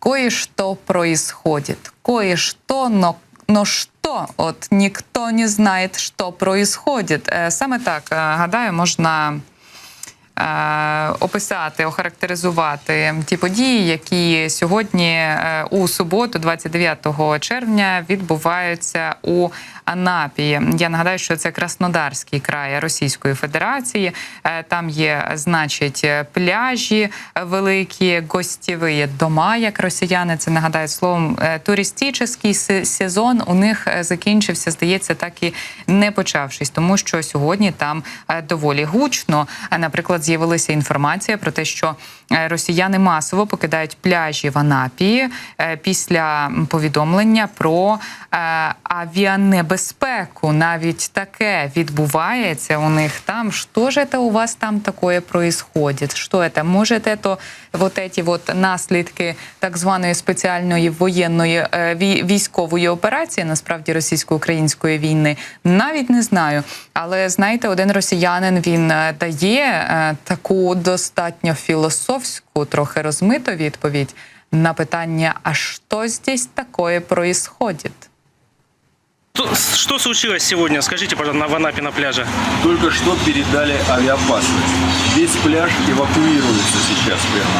Кое-что происходит. Кое-что, но, но что? От ніхто не знає, що происходит. Е, Саме так, е, гадаю, можна описати, охарактеризувати ті події, які сьогодні е, у суботу, 29 червня, відбуваються у Анапі. Я нагадаю, що це Краснодарський край Російської Федерації. Е, Там є, значить, пляжі великі, гостєві дома, як росіяни це нагадають словом. е, Туристичний сезон у них е, закінчився, здається, так і не почавшись, тому що сьогодні там е, доволі гучно. Наприклад, з'явилася інформація про те, що е, росіяни масово покидають пляжі в Анапі е, після повідомлення про е, авіанебезпеку. Навіть таке відбувається у них там. Що ж це у вас там таке происходит? Що це? Може, це то вот эти вот наслідки так званої спеціальної воєнної військової операції, насправді російсько-української війни, навіть не знаю. Але знаєте, один росіянин він дає таку достатньо філософську, трохи розмиту відповідь на питання: а що здесь такое происходит? Что, что случилось сегодня? Скажите, пожалуйста, на, в Анапе на пляже. Только что передали авиаопасность. Весь пляж эвакуируется сейчас прямо.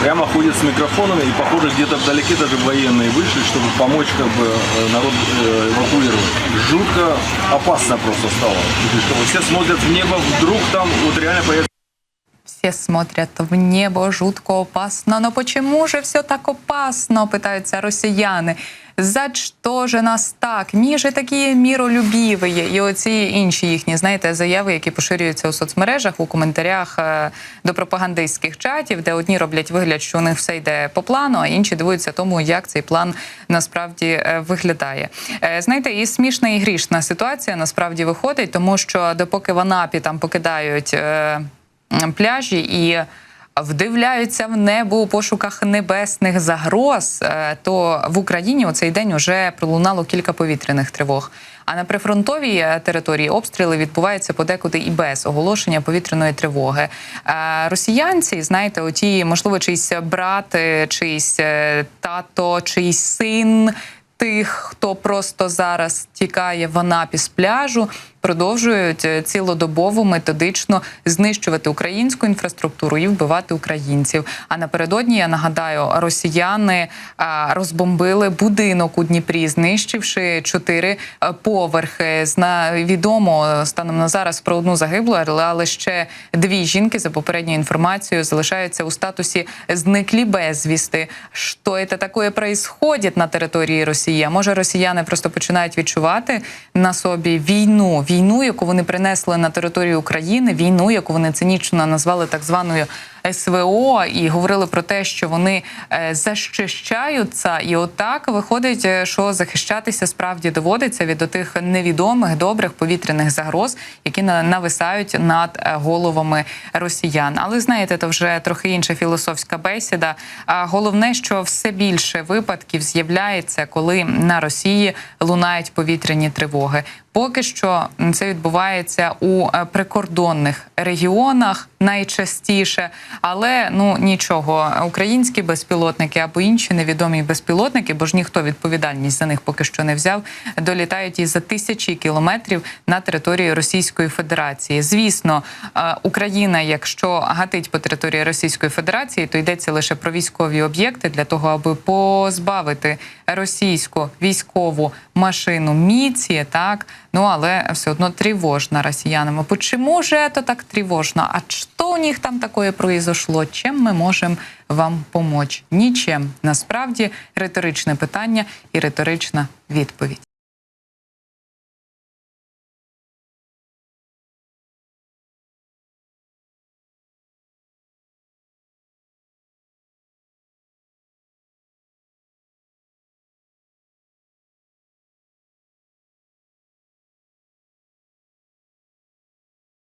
Прямо ходят с микрофонами и, похоже, где-то вдалеке даже военные вышли, чтобы помочь как бы э, народ э, эвакуировать. Жутко опасно просто стало. И что вот все смотрят в небо, вдруг там вот реально появится Все смотрят в небо, жутко опасно. Но почему же все так опасно? Питаються росіяни. За що же нас так? Ми же такі міролюбіві. І оці інші їхні, знаєте, заяви, які поширюються у соцмережах, у коментарях е, до пропагандистських чатів, де одні роблять вигляд, що у них все йде по плану, а інші дивуються тому, як цей план насправді е, виглядає. Е, Знаєте, і смішна і грішна ситуація насправді виходить, тому що допоки в Анапі там покидають. Пляжі і вдивляються в небо у пошуках небесних загроз, е, то в Україні у цей день вже пролунало кілька повітряних тривог. А на прифронтовій е, території обстріли відбуваються подекуди і без оголошення повітряної тривоги. Е, Росіянці, знаєте, оті, можливо, чийсь брат, чийсь тато, чийсь син. Тих, хто просто зараз тікає в Анапі з пляжу, продовжують е, цілодобово методично знищувати українську інфраструктуру і вбивати українців. А напередодні я нагадаю, росіяни розбомбили будинок у Дніпрі, знищивши чотири е, поверхи. Відомо е, станом на зараз про одну загиблу, але- ще дві жінки за попередньою інформацією залишаються у статусі зниклі безвісти. Що це таке происходит на території Росії? Може, росіяни просто починають відчувати на собі війну, війну, яку вони принесли на територію України, війну, яку вони цинічно назвали так званою СВО, і говорили про те, що вони е, захищаються, і отак виходить, е, що захищатися справді доводиться від отих невідомих добрих повітряних загроз, які на- нависають над е, головами росіян. Але знаєте, це вже трохи інша філософська бесіда. А головне, що все більше випадків з'являється, коли на Росії лунають повітряні тривоги. Поки що це відбувається у е, прикордонних регіонах найчастіше, але ну нічого, українські безпілотники або інші невідомі безпілотники, бо ж ніхто відповідальність за них поки що не взяв, долітають і за тисячі кілометрів на території Російської Федерації. Звісно, е, Україна, якщо гатить по території Російської Федерації, то йдеться лише про військові об'єкти для того, аби позбавити російську військову машину міці, так ну але все одно тривожно росіянами. Почому же это так тривожно? А что у них там такое произошло? Чим ми можемо вам помочь? Нічим. Насправді риторичне питання і риторична відповідь.